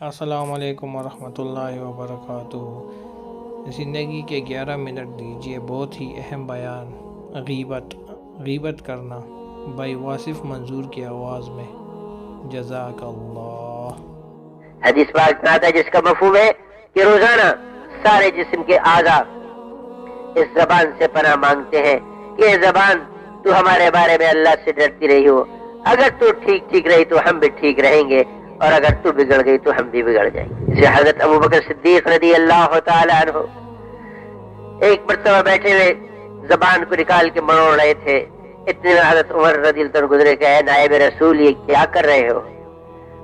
असलकम वरहमल वबरक ज़िंदगी के 11 मिनट दीजिए बहुत ही अहम बयान, गीबत गीबत करना, भाई वासिफ मंजूर की आवाज़ में। जजाकल्ला हदीस पाक आता है जिसका मफहूम है कि रोज़ाना सारे जिस्म के आजा इस जबान से पना मांगते हैं ये जबान तू हमारे बारे में अल्लाह से डरती रही हो। अगर तू ठीक ठीक रही तो हम भी ठीक रहेंगे। और अगर तू बिगड़ गई तो हम भी बिगड़ जाएँगे। इसे हज़रत अबू बकर सिद्दीक रदी अल्लाह हो एक मरतबा बैठे हुए जबान को निकाल के मरोड़ रहे थे। इतने में हज़रत उमर रदी गुजरे कहे नायब रसूल, ये क्या कर रहे हो?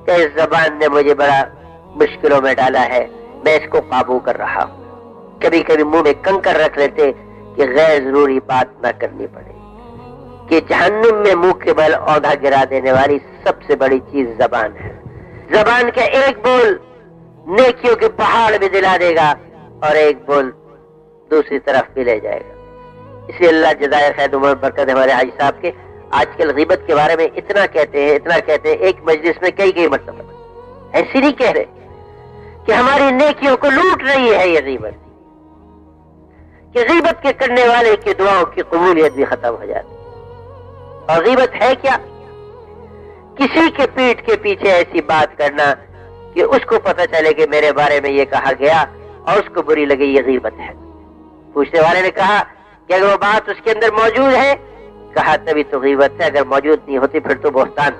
कि इस जबान ने मुझे बड़ा मुश्किलों में डाला है। मैं इसको काबू कर रहा हूँ। कभी कभी मुँह में कंकर रख लेते कि गैर ज़रूरी बात ना करनी पड़े। कि जहन्नुम में मुँह के बल औधा गिरा देने वाली सबसे बड़ी चीज़ जबान है। जबान का एक बोल नेकियों के पहाड़ भी दिला देगा और एक बोल दूसरी तरफ़ भी ले जाएगा। इसलिए अल्लाह जजाय खैर उमर बरकत हमारे हाजी साहब के। आजकल गीबत के बारे में इतना कहते हैं, इतना कहते हैं, एक मजलिस में कई कई मरतबा। ऐसी नहीं कह रहे कि हमारी नेकियों को लूट रही है ये गीबत। कि गीबत के करने वाले की दुआओं की कबूलियत भी खत्म हो जाती। और गीबत है क्या? किसी के पीठ के पीछे ऐसी बात करना कि उसको पता चले कि मेरे बारे में ये कहा गया और उसको बुरी लगी ये गीबत है। पूछने वाले ने कहा कि अगर वो बात उसके अंदर मौजूद है, कहा तभी तो गीबत है, अगर मौजूद नहीं होती फिर तो बोस्तान।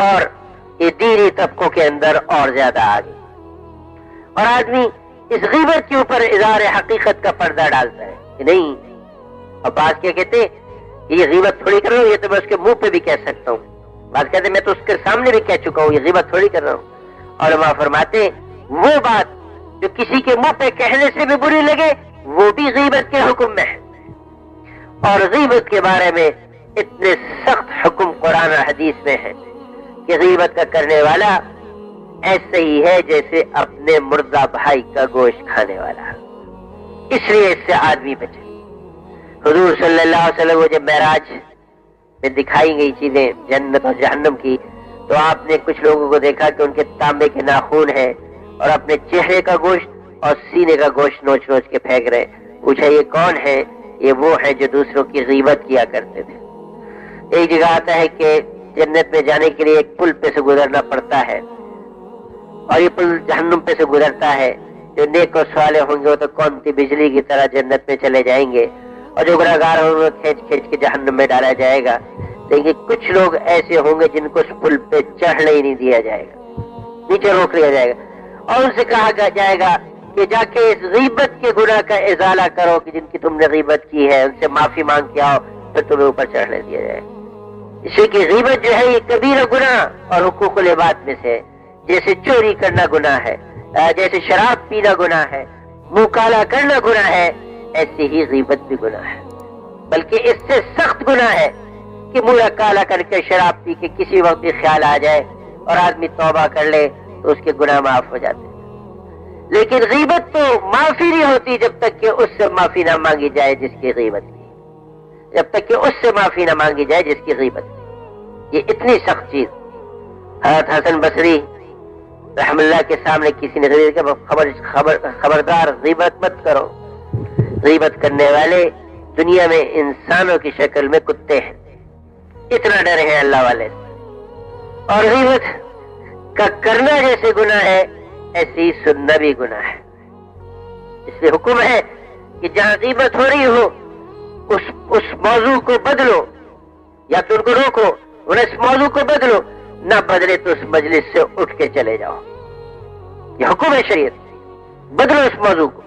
और ये दीनी तबकों के अंदर और ज़्यादा आ गई। और आदमी इस गीबत के ऊपर इजार हकीकत का पर्दा डालता है कि नहीं अब बात क्या कहते ये गीबत थोड़ी करो ये तो मैं उसके मुँह पे भी कह सकता हूँ। बात कहते, मैं तो उसके सामने भी कह चुका हूँ, ये गिबत थोड़ी कर रहा हूँ। और वहाँ फरमाते, वो बात जो किसी के मुँह पे कहने से भी बुरी लगे, वो भी गीबत के हुक्म में है। और गीबत के बारे में इतने सख्त हुक्म कुरान और हदीस में है कि गीबत का करने वाला ऐसे ही है जैसे अपने मुर्दा भाई का गोश्त खाने वाला। इसलिए इससे आदमी बचे। हजूर सल्लल्लाहु अलैहि वसल्लम जब महराज में दिखाई गई चीज़ें जन्नत और जहन्नम की। तो आपने कुछ लोगों को देखा कि उनके तांबे के नाखून है और अपने चेहरे का गोश्त और सीने का गोश्त नोच नोच के फेंक रहे पूछा, ये कौन है? ये वो है जो दूसरों की गीबत किया करते थे? एक जगह आता है कि जन्नत में जाने के लिए एक पुल पे से गुजरना पड़ता है। और ये पुल जहन्नुम पे से गुजरता है। जो नेक और सवाले होंगे वो तो कौन सी बिजली की तरह जन्नत में चले जाएँगे? और जो गुनागार होंगे खींच खींच के जहन्नुम में डाला जाएगा। लेकिन कुछ लोग ऐसे होंगे जिनको उस पुल पे चढ़ने ही नहीं दिया जाएगा। नीचे रोक लिया जाएगा। और उनसे कहा जाएगा कि जाके इस गीबत के गुना का इजाला करो कि जिनकी तुमने गीबत की है, उनसे माफ़ी मांग के आओ, फिर तुम्हें ऊपर चढ़ने दिया जाएगा। इसी की गीबत जो है, ये कबीर गुना और हुकूक बात में से जैसे चोरी करना गुना है, जैसे शराब पीना गुना है मुँह काला करना गुना है ऐसी ही गीबत भी गुना है। बल्कि इससे सख्त गुना है कि मुँह काला करके शराब पी के किसी वक्त भी ख्याल आ जाए और आदमी तौबा कर ले तो उसके गुना माफ़ हो जाते लेकिन गीबत तो माफ़ी नहीं होती जब तक कि उससे माफ़ी ना मांगी जाए जिसकी गीबत की जब तक कि उससे माफ़ी ना मांगी जाए जिसकी गीबत की ये इतनी सख्त चीज़। हज़रत हसन बसरी, रहमल्ला के सामने किसी ने खबर खबर, खबरदार, गीबत मत करो। गीबत करने वाले दुनिया में इंसानों की शक्ल में कुत्ते हैं। इतना डर है अल्लाह वाले। और गीबत का करना जैसे गुना है, ऐसी सुनना भी गुना है। इसलिए हुक्म है कि जहाँ गीबत हो रही हो, उस उस मौजू को बदलो, या तो उनको रोको उन्हें इस मौजू को बदलो, ना बदले तो उस मजलिस से उठ के चले जाओ। ये हुक्म है शरीयत। बदलो इस मौजू को।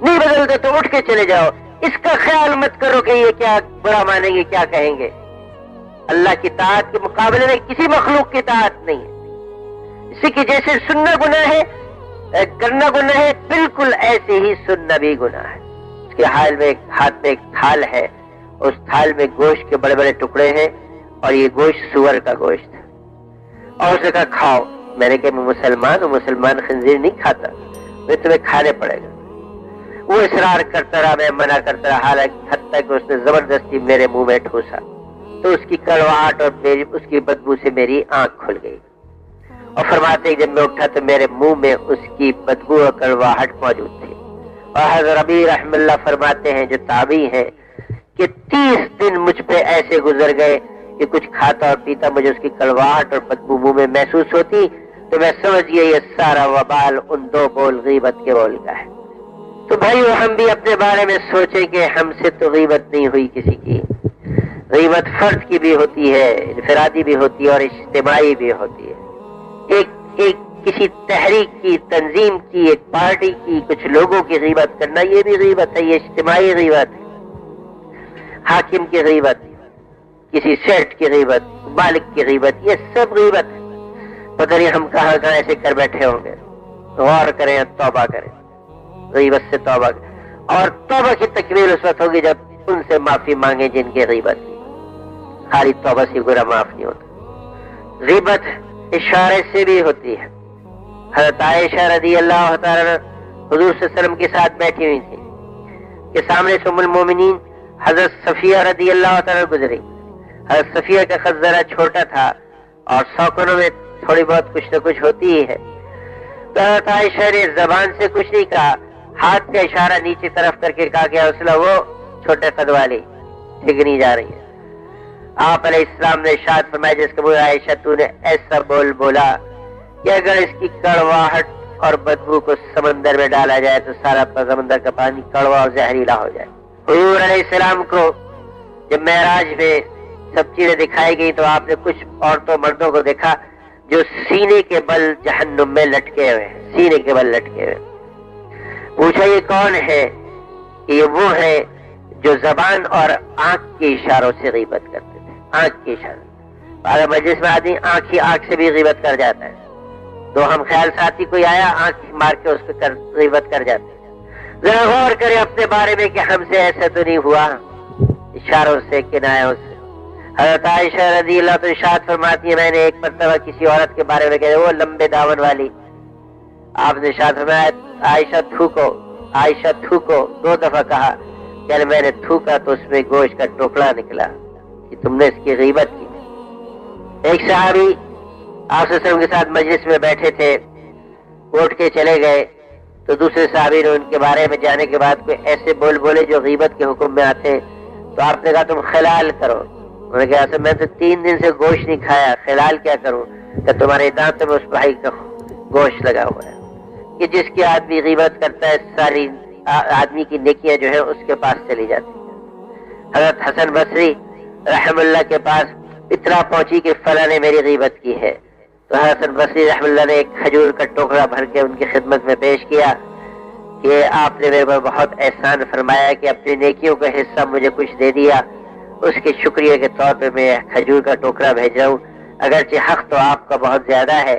नहीं बदलते तो उठ के चले जाओ। इसका ख्याल मत करो कि ये क्या बुरा मानेंगे, क्या कहेंगे। अल्लाह की तात के मुकाबले में किसी मखलूक की तात नहीं है। इसी की जैसे सुनना गुना है करना गुना है, बिल्कुल ऐसे ही सुनना भी गुना है। उसके हाल में हाथ में एक थाल है, उस थाल में गोश्त के बड़े बड़े टुकड़े हैं, और ये गोश्त सुअर का गोश्त और उसने कहा, खाओ। मैंने कहा, मैं मुसलमान हूँ, मुसलमान खंजीर नहीं खाता, मैं तुम्हें खाने पड़ेगा। वो इसरार करता रहा, मैं मना करता रहा। हालाँकि हद तक उसने ज़बरदस्ती मेरे मुँह में ठूसा। तो उसकी कड़वाहट और मेरी, उसकी बदबू से मेरी आँख खुल गई। और फरमाते जब मैं उठा तो मेरे मुँह में उसकी बदबू और कड़वाहट मौजूद थी। और हजर रबी रहमल्ला फरमाते हैं, जो ताबी है, कि तीस दिन मुझ पे ऐसे गुजर गए कि कुछ खाता और पीता मुझे उसकी कड़वाहट और बदबू मुँह में महसूस होती तो मैं समझ गया, ये सारा वबाल उन दो बोल गीबत के बोल का है। तो भाई वो हम भी अपने बारे में सोचें कि हमसे तो गीबत नहीं हुई किसी की। गीबत फर्द की भी होती है, इनफरादी भी होती है और इज्तमाही भी होती है। एक एक किसी तहरीक की, तंजीम की, एक पार्टी की, कुछ लोगों की गीबत करना, ये भी गीबत है, ये इज्तमाही गीबत है। हाकिम की गीबत, किसी सेठ की गीबत, मालिक की गीबत, ये सब गीबत है। पता नहीं हम कहाँ कहाँ ऐसे कर बैठे होंगे। गौर करें, तौबा करें। गीबत से तौबा और तौबा की तकमील उस वक्त होगी जब उनसे माफ़ी मांगे जिनके गीबत की खाली तौबा से बुरा माफ़ नहीं होता। गीबत इशारे से भी होती है। हज़रत आयशा रदी अल्लाह हजूर वसल्लम के साथ बैठी हुई थी। के सामने सुमुल मोमिनीन हज़रत सफिया रदी अल्लाह गुजरी। हज़रत सफिया का खत जरा छोटा था और सौकनों में थोड़ी बहुत कुछ न कुछ होती ही है। तो आयशा ने जबान से कुछ नहीं कहा। हाथ का इशारा नीचे तरफ़ करके कहा गया उसला वो छोटे कद वाली ठीक नहीं जा रही है। आप इस्लाम ने शाद फरमाया जिसके बोला आयशा, तूने ऐसा बोल बोला कि अगर इसकी कड़वाहट और बदबू को समंदर में डाला जाए तो सारा समंदर का पानी कड़वा और जहरीला हो जाए। हजूर अलैहिस्सलाम को जब महराज में सब चीज़ें दिखाई गई तो आपने कुछ औरतों, मर्दों को देखा जो सीने के बल जहन्नुम में लटके हुए सीने के बल लटके हुए पूछा, ये कौन है? ये वो है जो जबान और आँख के इशारों से गीबत करते थे। आँख के इशारे। अगर मजलिस में आदमी आँख ही आँख से भी गीबत कर जाता है। तो हम ख्याल साथी, कोई आया, आँख मार के उसको कर कर जाते जरा गौर करें अपने बारे में कि हमसे ऐसा तो नहीं हुआ, इशारों से किनायों से। हज़रत आयशा रज़ी अल्लाह तो इशाद फरमाती है, मैंने एक मरतबा किसी औरत के बारे में कहा, वो लंबे दावन वाली। आपने शाद फरमाया आयशा थूको आयशा थूको, दो दफ़ा कहा क्या मैंने थूका तो उसमें गोश्त का टोकड़ा निकला कि तुमने इसकी गीबत की एक सहाबी आप के साथ मजलिस में बैठे थे, उठ के चले गए तो दूसरे साहबी ने उनके बारे में जाने के बाद कोई ऐसे बोल बोले जो गीबत के हुक्म में आते तो आपने कहा, तुम खिलाल करो। उन्होंने कहा तो मैं तो तीन दिन से गोश्त नहीं खाया, खिलाल क्या करूँ? क्या तुम्हारे दांत में उस भाई का गोश्त लगा हुआ है? कि जिसकी आदमी गीबत करता है, सारी आदमी की नेकियाँ जो है उसके पास चली जाती है। हज़रत हसन बसरी रहमुल्ला के पास इतना पहुँची कि फला ने मेरी गीबत की है। तो हसन बसरी रहमुल्ला ने एक खजूर का टोकरा भर के उनकी खिदमत में पेश किया कि आपने मेरे पर बहुत एहसान फरमाया कि अपनी नेकियों का हिस्सा मुझे कुछ दे दिया। उसके शुक्रिया के तौर पे मैं खजूर का टोकरा भेज रहा हूँ। अगरचे हक तो आपका बहुत ज़्यादा है।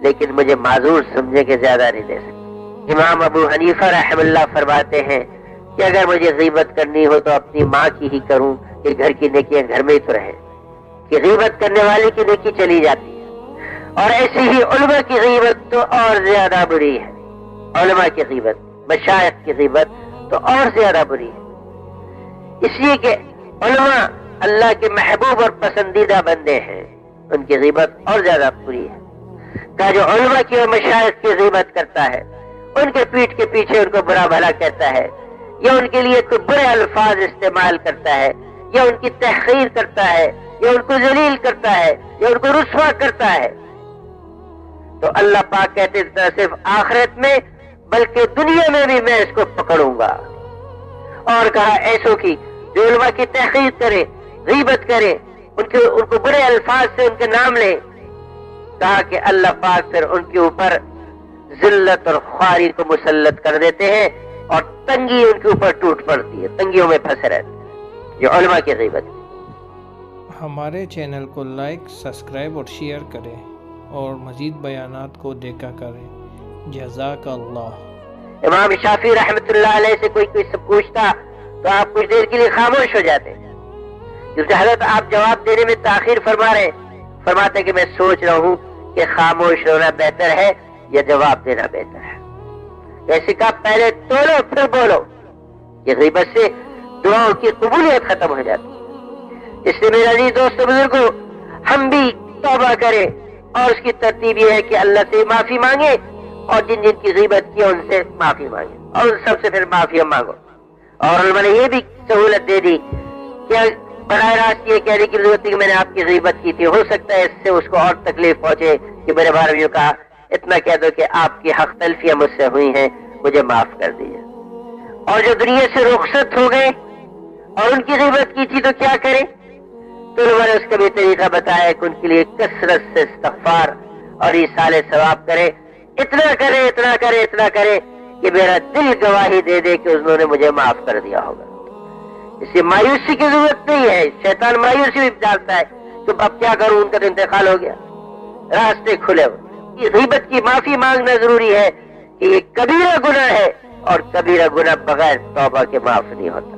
लेकिन मुझे माजूर समझे के ज़्यादा नहीं दे सकते। इमाम अबू हनीफा रहमल्ला फरमाते हैं कि अगर मुझे गीबत करनी हो तो अपनी माँ की ही करूँ कि घर की नेकियाँ घर में ही तो रहे। कि गीबत करने वाले की नेकी चली जाती है। और ऐसी ही उलमा की गीबत तो और ज़्यादा बुरी है। उलमा की गीबत मशाइ की गीबत तो और ज़्यादा बुरी है। इसलिए कि उलमा अल्लाह के महबूब और पसंदीदा बंदे हैं। उनकी गिबत और ज़्यादा बुरी है। का जो उलमा की और की गिबत करता है। उनके पीठ के पीछे उनको बुरा भला कहता है। या उनके लिए कोई बुरे अल्फाज इस्तेमाल करता है। या उनकी तहखीर करता है। या उनको जलील करता है। या उनको रुसवा करता है। तो अल्लाह पाक कहते न सिर्फ़ आखिरत में, बल्कि दुनिया में भी मैं इसको पकड़ूँगा। और कहा, ऐसो की जो उलमा की तहकीक करे, गीबत करे, उनके, उनको बुरे अल्फाज से उनके नाम ले कहा कि अल्लाह पाक फिर उनके ऊपर जिल्लत और ख्वारी को मुसलत कर देते हैं और तंगी उनके ऊपर टूट पड़ती है तंगियों में फंसे रहते हैं। जो उलमा की गीबत हमारे चैनल को लाइक सब्सक्राइब और शेयर करें और मजीद बयानात को देखा करें। जजाक अल्लाह इमाम शाफी रहमतुल्लाह से कोई कोई सब पूछता तो आप कुछ देर के लिए खामोश हो जाते क्योंकि हज़रत आप जवाब देने में ताखिर फरमा रहे फरमाते कि मैं सोच रहा हूँ कि खामोश होना बेहतर है, या जवाब देना बेहतर है। जैसे कहा, पहले तोलो, फिर बोलो। ये गीबत से दुआओं की कबूलियत खत्म हो जाती इसलिए मेरा जी दोस्तों बुजुर्गो, हम भी तौबा करें और उसकी तरतीब यह है कि अल्लाह से माफ़ी मांगे और जिन जिन की गीबत की उनसे माफ़ी मांगे। और उन सबसे फिर माफ़ी मांगो। और मैंने ये भी सहूलत दे दी कि बरह रास्त ये कहने की ज़रूरत है कि मैंने आपकी गीबत की थी। हो सकता है इससे उसको और तकलीफ़ पहुँचे कि मेरे में कहा इतना कह दो कि आपकी हक तलफियाँ मुझसे हुई हैं, मुझे माफ़ कर दीजिए। और जो दुनिया से रुखसत हो गए और उनकी गीबत की थी तो क्या करें? तो उन्होंने उसका भी तरीका बताया कि उनके लिए कसरत से इस्तफार और ये साले सवाब करे। इतना करे इतना करे इतना करे कि मेरा दिल गवाही दे दे कि उन्होंने मुझे माफ़ कर दिया होगा। इसे मायूसी की ज़रूरत नहीं है। शैतान मायूसी भी डालता है। तो अब क्या करूँ? उनका इंतकाल हो गया। रास्ते खुले गीबत की माफ़ी मांगना ज़रूरी है कि ये कबीरा गुना है और कबीरा गुना बगैर तौबा के माफ़ नहीं होता।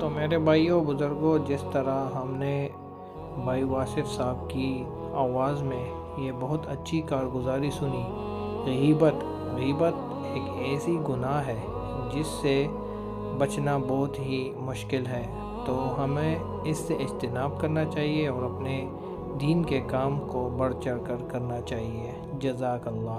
तो मेरे भाइयों, बुज़ुर्गों, जिस तरह हमने भाई वासिफ साहब की आवाज़ में ये बहुत अच्छी कारगुजारी सुनी, गीबत गीबत एक ऐसी गुनाह है जिससे बचना बहुत ही मुश्किल है। तो हमें इससे इज्तनाब करना चाहिए और अपने दीन के काम को बढ़ चढ़ कर करना चाहिए। जजाकल्ला